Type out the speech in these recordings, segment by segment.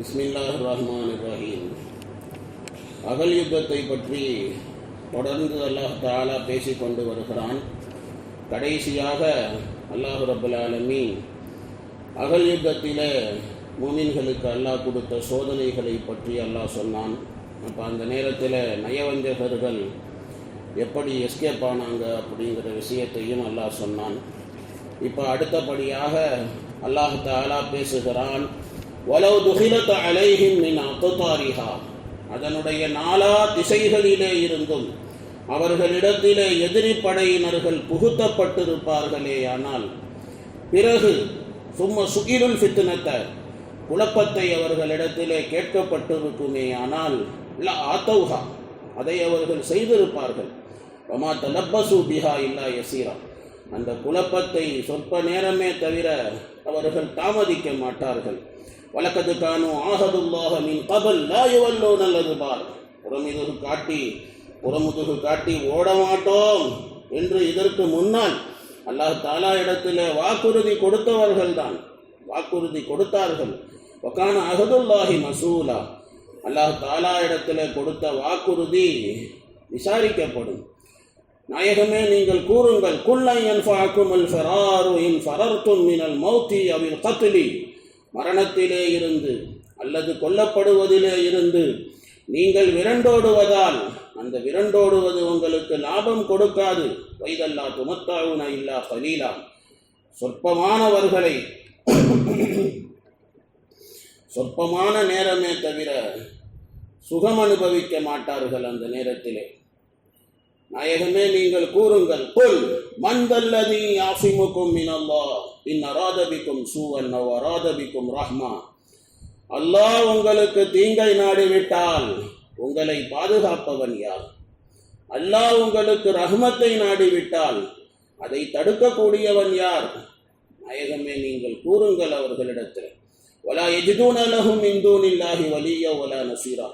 இஸ்மில்லாஹ் ரஹ்மான் இப்ராஹிம் அகல் யுத்தத்தை பற்றி தொடர்ந்து அல்லாஹ் தாலா பேசிக் கொண்டு வருகிறான். கடைசியாக அல்லாஹ் ரபுல் ஆலமி அகல் யுத்தத்தில் மூமின்களுக்கு அல்லாஹ் கொடுத்த சோதனைகளை பற்றி அல்லாஹ் சொன்னான். அப்போ அந்த நேரத்தில் நயவஞ்சகர்கள் எப்படி எஸ்கேப் ஆனாங்க அப்படிங்கிற விஷயத்தையும் அல்லாஹ் சொன்னான். இப்போ அடுத்தபடியாக அல்லாஹ் தாலா பேசுகிறான். வலவு துகிலத்த அலைகின் மின் அத்துதாரிஹா அதனுடைய நாலா திசைகளிலே இருந்தும் அவர்களிடத்திலே எதிரி படையினர்கள் புகுத்தப்பட்டிருப்பார்களே ஆனால் பிறகு சும்மா சுகிருள் சித்தினத்தை குழப்பத்தை அவர்களிடத்திலே கேட்கப்பட்டிருக்குமே ஆனால் இல்லை ஆத்தௌஹா அதை அவர்கள் செய்திருப்பார்கள். வமா தலப்பசு பிஹா இல்லா எசீரா அந்த குழப்பத்தை சொற்ப நேரமே தவிர அவர்கள் தாமதிக்க மாட்டார்கள். வழக்கது காணும் ஆகதுல்லாக மீன் கபல் லாயுவல்லோ நல்லது பார். புறமுதுகு காட்டி புறமுதுகு காட்டி ஓட மாட்டோம் என்று இதற்கு முன்னால் அல்லாஹ் தாலா இடத்தில் வாக்குறுதி கொடுத்தவர்கள்தான். வாக்குறுதி கொடுத்தார்கள். ஒக்கான அகதுல்லாஹி மசூலா. அல்லாஹ் தாலா இடத்தில் கொடுத்த வாக்குறுதி விசாரிக்கப்படும். நாயகமே நீங்கள் கூறுங்கள் குல்லை என் ஃபராரு இன் ஃபரர்த்தும் மினல் மௌத்தி அவில் கத்லி. மரணத்திலே இருந்து அல்லது கொல்லப்படுவதிலே இருந்து நீங்கள் விரண்டோடுவதால் அந்த விரண்டோடுவது உங்களுக்கு லாபம் கொடுக்காது. வைதல்லா துமத்தாவுன இல்லா கலீலா. சொற்பமானவர்களை சொற்பமான நேரமே தவிர சுகம் அனுபவிக்க மாட்டார்கள் அந்த நேரத்திலே. நாயகமே நீங்கள் கூறுங்கள் கொல் மந்தல்லதி ஆசிமுக்கும் மினல்லா. இன் அராதபிக்கும் சூவன் அவ் அராதபிக்கும் ரஹ்மா அல்லாஹ் உங்களுக்கு தீங்கை நாடிவிட்டால் உங்களை பாதுகாப்பவன் யார்? அல்லாஹ் உங்களுக்கு ரஹ்மத்தை நாடிவிட்டால் அதை தடுக்கக்கூடியவன் யார்? நாயகமே நீங்கள் கூறுங்கள் அவர்களிடத்தில். ஒலா எஜிதூன் அலகும் இந்தூனில்லாஹி வலிய ஒலா நசீரா.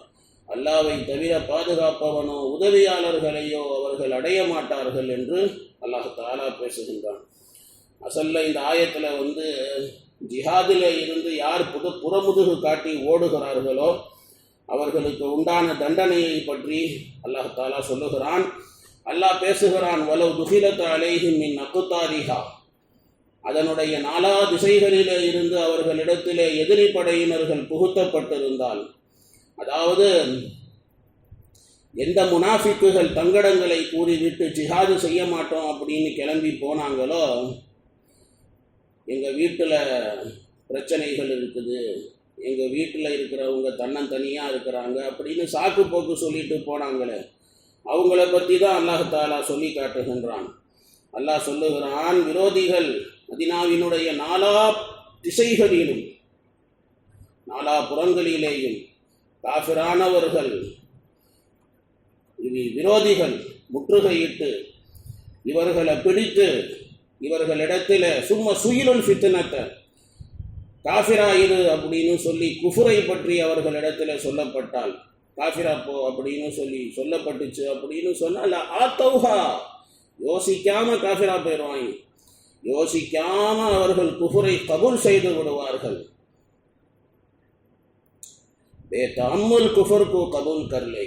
அல்லாவை தவிர பாதுகாப்பவனோ உதவியாளர்களையோ அவர்கள் அடைய மாட்டார்கள் என்று அல்லாஹ் தாலா பேசுகின்றான். அசல்ல இந்த ஆயத்தில் வந்து ஜிஹாதில் இருந்து யார் புது புறமுதுகு காட்டி ஓடுகிறார்களோ அவர்களுக்கு உண்டான தண்டனையை பற்றி அல்லாஹ் தாலா சொல்லுகிறான். அல்லாஹ் பேசுகிறான் வலவு துகிலத் அலைஹிம் மின் அக்குத்தாரிஹா. அதனுடைய நாலா திசைகளிலே இருந்து அவர்களிடத்திலே எதிரி படையினர்கள் புகுத்தப்பட்டிருந்தால் அதாவது எந்த முனாஃபிக்குகள் தங்கடங்களை கூறிவிட்டு ஜிஹாது செய்ய மாட்டோம் அப்படின்னு கிளம்பி போனாங்களோ எங்கள் வீட்டில் பிரச்சனைகள் இருக்குது. எங்கள் வீட்டில் இருக்கிறவங்க தன்னந்தனியாக இருக்கிறாங்க அப்படின்னு சாக்கு போக்கு சொல்லிட்டு போனாங்களே. அவங்கள பற்றி தான் அல்லாஹாலா சொல்லி காட்டுகின்றான். அல்லாஹ் சொல்லுகிறான் விரோதிகள் மதினாவினுடைய நாலா திசைகளிலும் நாலா புறங்களிலேயும் காஃபிரானவர்கள் இனி விரோதிகள் முற்றுகையிட்டு இவர்களை பிடித்து இவர்களிடத்தில் சும்மா சுயிலுள் ஃபித்னத்தை. காஃபிரா இரு அப்படின்னு சொல்லி குஃபுரை பற்றி அவர்களிடத்தில் சொல்லப்பட்டால் காஃபிரா போ அப்படின்னு சொல்லி சொல்லப்பட்டுச்சு அப்படின்னு சொன்னால் ஆத்தௌஹா. யோசிக்காம காஃபிரா போயிடுவாங்க யோசிக்காம அவர்கள் குஃபுரை கபுல் செய்து விடுவார்கள். தம்முல் குஃபருக்கு கபூல் கர்லே.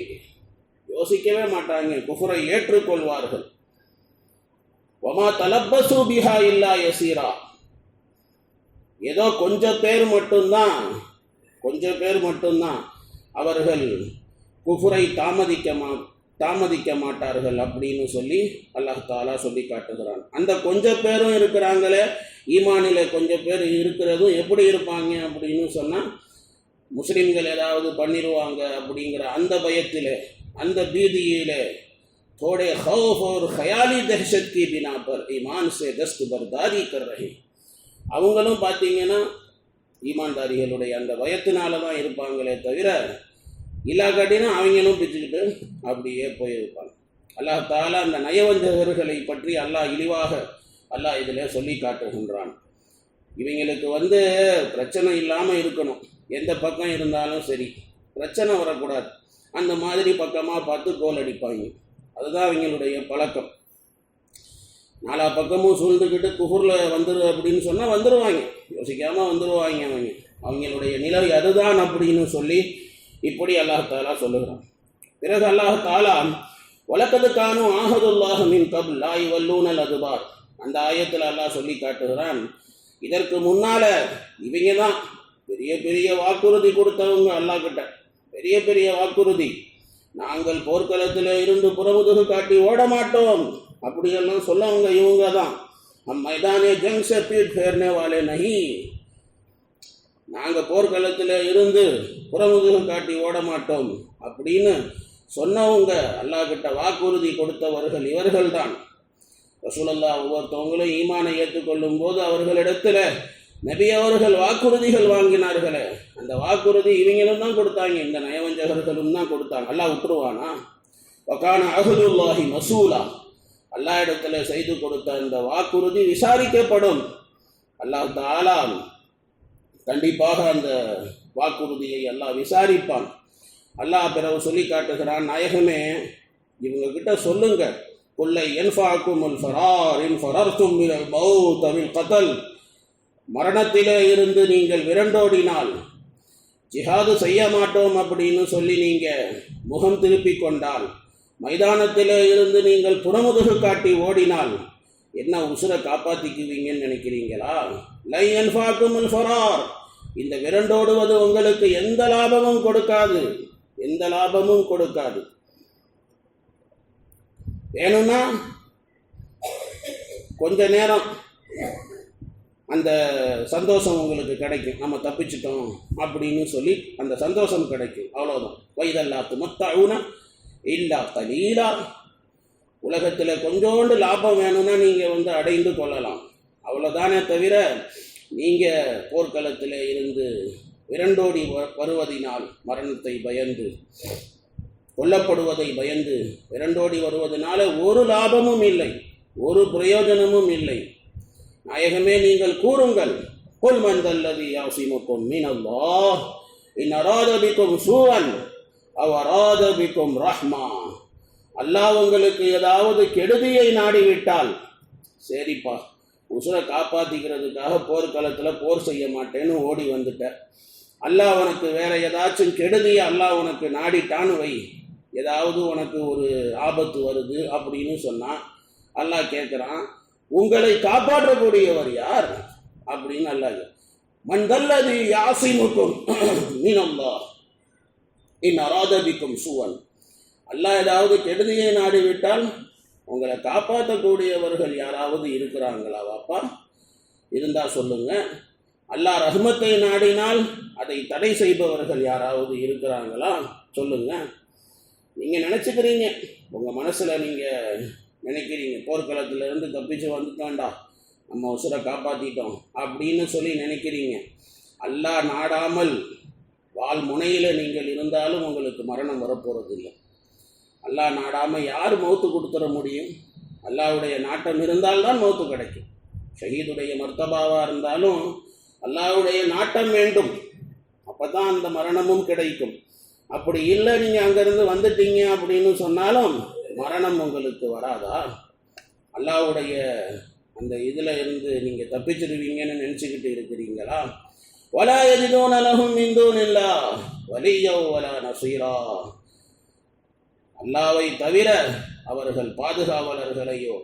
யோசிக்கவே மாட்டாங்க குஃபுரை ஏற்றுக்கொள்வார்கள். ஒமா தலப்பசு பிஹா இல்லா யசீரா. ஏதோ கொஞ்சம் பேர் மட்டும்தான் கொஞ்சம் பேர் மட்டும்தான் அவர்கள் குஃபுரை தாமதிக்க மா தாமதிக்க மாட்டார்கள் அப்படின்னு சொல்லி அல்லாஹ் தாலா சொல்லி காட்டுகிறான். அந்த கொஞ்சம் பேரும் இருக்கிறாங்களே ஈமானில கொஞ்சம் பேர் இருக்கிறதும் எப்படி இருப்பாங்க அப்படின்னு சொன்னால் முஸ்லீம்கள் ஏதாவது பண்ணிடுவாங்க அப்படிங்கிற அந்த பயத்தில் அந்த பீதியிலே थोड़े खौफ और ख्याली दहशत की बिना पर ईमान से दस्तबरदारी कर रहे அவங்களும் பார்த்தீங்கன்னா ஈமான்தாரிகளுடைய அந்த பயத்தினால தான் இருப்பாங்களே தவிர இல்லாக்காட்டினா அவங்களும் பிச்சுக்கிட்டு அப்படியே போயிருப்பாங்க அல்லாஹ் தாலா அந்த நயவஞ்சகர்களை பற்றி அல்லாஹ் இழிவாக அல்லாஹ் இதில் சொல்லி காட்டுகின்றான் இவங்களுக்கு வந்து பிரச்சனை இல்லாமல் இருக்கணும் எந்த பக்கம் இருந்தாலும் சரி பிரச்சனை வரக்கூடாது அந்த மாதிரி பக்கமாக பார்த்து கோல் அடிப்பாங்க அதுதான் அவங்களுடைய பழக்கம். நாலா பக்கமும் சூழ்ந்துக்கிட்டு குஹூரில் வந்துரு அப்படின்னு சொன்னால் வந்துடுவாங்க யோசிக்காமல் வந்துடுவாங்க அவங்க. அவங்களுடைய நிலை அதுதான் அப்படின்னு சொல்லி இப்படி அல்லாஹ் தாலா சொல்லுகிறான். பிறகு அல்லாஹ் தாலா வழக்கது காணும் கபுல் லாய் வல்லூனல் அதுபார். அந்த ஆயத்தில் அல்லாஹ் சொல்லி காட்டுகிறான் இதற்கு முன்னால இவங்க தான் பெரிய பெரிய வாக்குறுதி கொடுத்தவங்க அல்லாஹ் கிட்ட. பெரிய பெரிய வாக்குறுதி. நாங்கள் போர்க்களத்தில் இருந்து புறமுதுகு காட்டி ஓட மாட்டோம் அப்படியெல்லாம் சொல்லவங்க இவங்க தான் நம் மைதானே ஜங் சே பீட் ஃபேர்னே நகி. நாங்கள் போர்க்களத்தில் இருந்து புறமுதுகு காட்டி ஓட மாட்டோம் அப்படின்னு சொன்னவங்க அல்லாஹ்கிட்ட வாக்குறுதி கொடுத்தவர்கள் இவர்கள்தான். ரசூலல்லா ஒவ்வொருத்தவங்களும் ஈமானை ஏற்றுக்கொள்ளும் போது அவர்களிடத்தில் நபி அவர்கள் வாக்குறுதிகள் வாங்கினார்களே. இந்த வாக்குறுதி இவங்களும் தான் கொடுத்தாங்க. இந்த நயவஞ்சகர்களும் தான் கொடுத்தாங்க. அல்லாஹ் விட்டுருவானா? ஒக்கான அகதுல்லாஹி மசூலா. அல்லா இடத்துல செய்து கொடுத்த இந்த வாக்குறுதி விசாரிக்கப்படும். அல்லாஹ் தாலா கண்டிப்பாக அந்த வாக்குறுதியை எல்லாம் விசாரிப்பான். அல்லாஹ் பிறகு சொல்லி காட்டுகிறான் நாயகமே இவங்க கிட்ட சொல்லுங்க. கொள்ளை என்ஃபாக்கும் உல் ஃபரார் இன் ஃபரர்த்தும் மினல் மௌத் அவில் கதல். மரணத்திலே இருந்து நீங்கள் விரண்டோடினால் ஜிஹாது செய்ய மாட்டோம் அப்படின்னு சொல்லி நீங்கள் முகம் திருப்பி கொண்டால் மைதானத்தில் இருந்து நீங்கள் புறமுதுகு காட்டி ஓடினால் என்ன உசுரை காப்பாற்றிக்குவீங்கன்னு நினைக்கிறீங்களா? லை அன்ஃபாக்கும் ஃபரார். இந்த விரண்டோடுவது உங்களுக்கு எந்த லாபமும் கொடுக்காது. எந்த லாபமும் கொடுக்காது. வேணும்னா கொஞ்ச நேரம் அந்த சந்தோஷம் உங்களுக்கு கிடைக்கும். நம்ம தப்பிச்சிட்டோம் அப்படின்னு சொல்லி அந்த சந்தோஷம் கிடைக்கும். அவ்வளோதான் வயதல்லாத்து மொத்த இல்லா தலீலா. உலகத்தில் கொஞ்சோண்டு லாபம் வேணும்னா நீங்கள் வந்து அடைந்து கொள்ளலாம். அவ்வளோதானே தவிர நீங்கள் போர்க்களத்தில் இருந்து இரண்டோடி வருவதினால் மரணத்தை பயந்து கொல்லப்படுவதை பயந்து இரண்டோடி வருவதனால ஒரு லாபமும் இல்லை. ஒரு பிரயோஜனமும் இல்லை. நாயகமே நீங்கள் கூறுங்கள். கொல் மந்தல்லதி யாசிமுக்கும் மீனல்லா இன் அராதபிக்கும் சூவன் அவ் அராதபிக்கும் ரஹ்மா. அல்லாஹ் உங்களுக்கு ஏதாவது கெடுதியை நாடிவிட்டால் சரிப்பா உசுரை காப்பாற்றிக்கிறதுக்காக போர்க்களத்தில் போர் செய்ய மாட்டேன்னு ஓடி வந்துட்ட அல்லாஹ் உனக்கு வேற ஏதாச்சும் கெடுதியை அல்லாஹ் உனக்கு நாடிட்டான்னு வை. ஏதாவது உனக்கு ஒரு ஆபத்து வருது அப்படின்னு சொன்னான் அல்லாஹ் கேட்குறான் உங்களை காப்பாற்றக்கூடியவர் யார்? அப்படின்னு அல்லாஹ் மண்டல்லது யாசிமுக்கும் மீனல்லா இன் அராதபிக்கும் சுவன் அல்லாஹ் ஏதாவது கெடுதியை நாடிவிட்டால் உங்களை காப்பாற்றக்கூடியவர்கள் யாராவது இருக்கிறாங்களா வாப்பா இருந்தா சொல்லுங்க. அல்லாஹ் ரஹ்மத்தை நாடினால் அதை தடை செய்பவர்கள் யாராவது இருக்கிறாங்களா? சொல்லுங்க. நீங்க நினைச்சுக்கிறீங்க. உங்க மனசுல நீங்க நினைக்கிறீங்க. போர்க்களத்திலேருந்து தப்பிச்சு வந்துட்டான்டா. நம்ம உசுரை காப்பாற்றிட்டோம் அப்படின்னு சொல்லி நினைக்கிறீங்க. அல்லா நாடாமல் வால் முனையில் நீங்கள் இருந்தாலும் உங்களுக்கு மரணம் வரப்போகிறது இல்லை அல்லாஹ் நாடாமல் யார் மௌத்து கொடுத்துட முடியும்? அல்லாவுடைய நாட்டம் இருந்தால்தான் மௌத்து கிடைக்கும். ஷஹீதுடைய மர்த்தபாவாக இருந்தாலும் அல்லாவுடைய நாட்டம் வேண்டும். அப்போ தான் அந்த மரணமும் கிடைக்கும். அப்படி இல்லை நீங்கள் அங்கேருந்து வந்துட்டீங்க அப்படின்னு சொன்னாலும் மரணம் உங்களுக்கு வராதா? அல்லாவுடைய அந்த இதில் இருந்து நீங்கள் தப்பிச்சிருவீங்கன்னு நினச்சிக்கிட்டு இருக்கிறீங்களா? வலா எதிதோன் நலகும் இந்தோன் இல்லா வலியோ வலா நசீரா. அல்லாவை தவிர அவர்கள் பாதுகாவலர்களையோ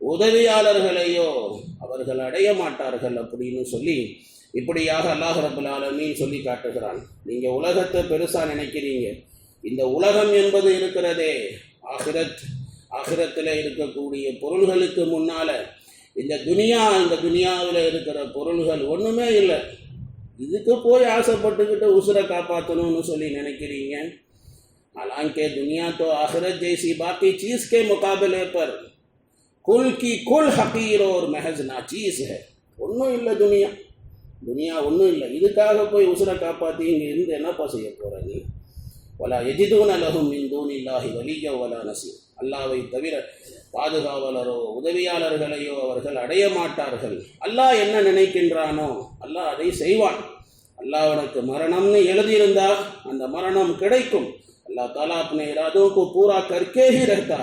உதவியாளர்களையோ அவர்கள் அடைய மாட்டார்கள் அப்படின்னு சொல்லி இப்படியாக அல்லாஹ் ரபுல் ஆலமீன் சொல்லி காட்டுகிறான். நீங்க உலகத்தை பெருசா நினைக்கிறீங்க. இந்த உலகம் என்பது இருக்கிறதே. ஆகிரத் ஆகிரத்தில் இருக்கக்கூடிய பொருள்களுக்கு முன்னால இந்த துனியா இந்த துனியாவில் இருக்கிற பொருள்கள் ஒன்றுமே இல்லை இதுக்கு போய் ஆசைப்பட்டுக்கிட்டு உசுரை காப்பாற்றணும்னு சொல்லி நினைக்கிறீங்க हालांकि दुनिया तो आखिरत जैसी बाकी चीज के मुकाबले पर कुल की कुल हकीर और महज नाचीज है ஒன்றும் இல்லை துனியா துனியா ஒன்றும் இல்லை இதுக்காக போய் உசுரை காப்பாற்றி இங்கே இருந்து என்னப்பா செய்ய போகிற நீ வலா எஜிதூன லகும் மின் தூண் இல்லாஹி வலிய வலா நசீர் அல்லாவை தவிர பாதுகாவலரோ உதவியாளர்களையோ அவர்கள் அடைய மாட்டார்கள். அல்லாஹ் என்ன நினைக்கின்றானோ அல்லாஹ் அதை செய்வான். அல்லாஹ் உனக்கு மரணம்னு எழுதியிருந்தா அந்த மரணம் கிடைக்கும். அல்லாஹ் தாலா அப்னே இராதோக்கு பூரா கற்கே ஹி ரஹ்தா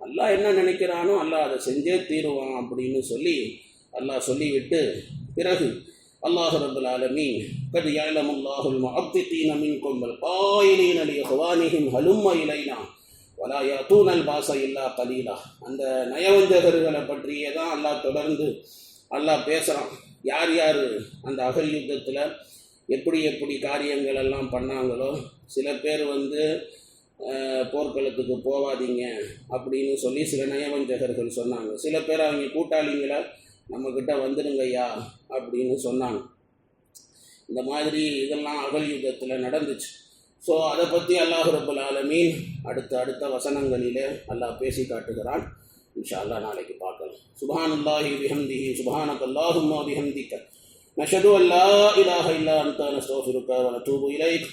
அல்லாஹ் என்ன நினைக்கிறானோ அல்லாஹ் அதை செஞ்சே தீருவான் அப்படின்னு சொல்லி அல்லாஹ் சொல்லிவிட்டு பிறகு அல்லாஹு ரபுல் ஆலமீன். கது யாலம் அல்லாஹுல் முஅத்திகீன மின்கும் வல் காயிலீன லி இஹ்வானிஹிம் ஹலும்ம இலைனா. வலா யதூனல் பாச இல்லா கலீலா. அந்த நயவஞ்சகர்களை பற்றியே தான் அல்லாஹ் தொடர்ந்து அல்லாஹ் பேசுகிறான் யார் யார் அந்த அகல் யுத்தத்தில் எப்படி எப்படி காரியங்கள் எல்லாம் பண்ணாங்களோ சில பேர் வந்து போர்க்களத்துக்கு போகாதீங்க அப்படின்னு சொல்லி சில நயவஞ்சகர்கள் சொன்னாங்க. சில பேர் அவங்க கூட்டாளிங்களை நம்மக்கிட்ட வந்துடுங்கய்யா அப்படின்னு சொன்னாங்க. இந்த மாதிரி இதெல்லாம் அகல் யுகத்தில் நடந்துச்சு. ஸோ அதை பற்றி அல்லாஹ் ரபுல் ஆலமீன் அடுத்த அடுத்த வசனங்களிலே அல்லாஹ் பேசி காட்டுகிறான். இன்ஷா அல்லாஹ் நாளைக்கு பார்க்கலாம். சுபானுல்லாஹி விஹந்தி சுபானக் அல்லாஹும்மா பிஹம்திக்க நஷது அல்லா இலாஹ இல்லா அன்த நஸ்தோஃபிருக்க வ நதூபு இலைக்.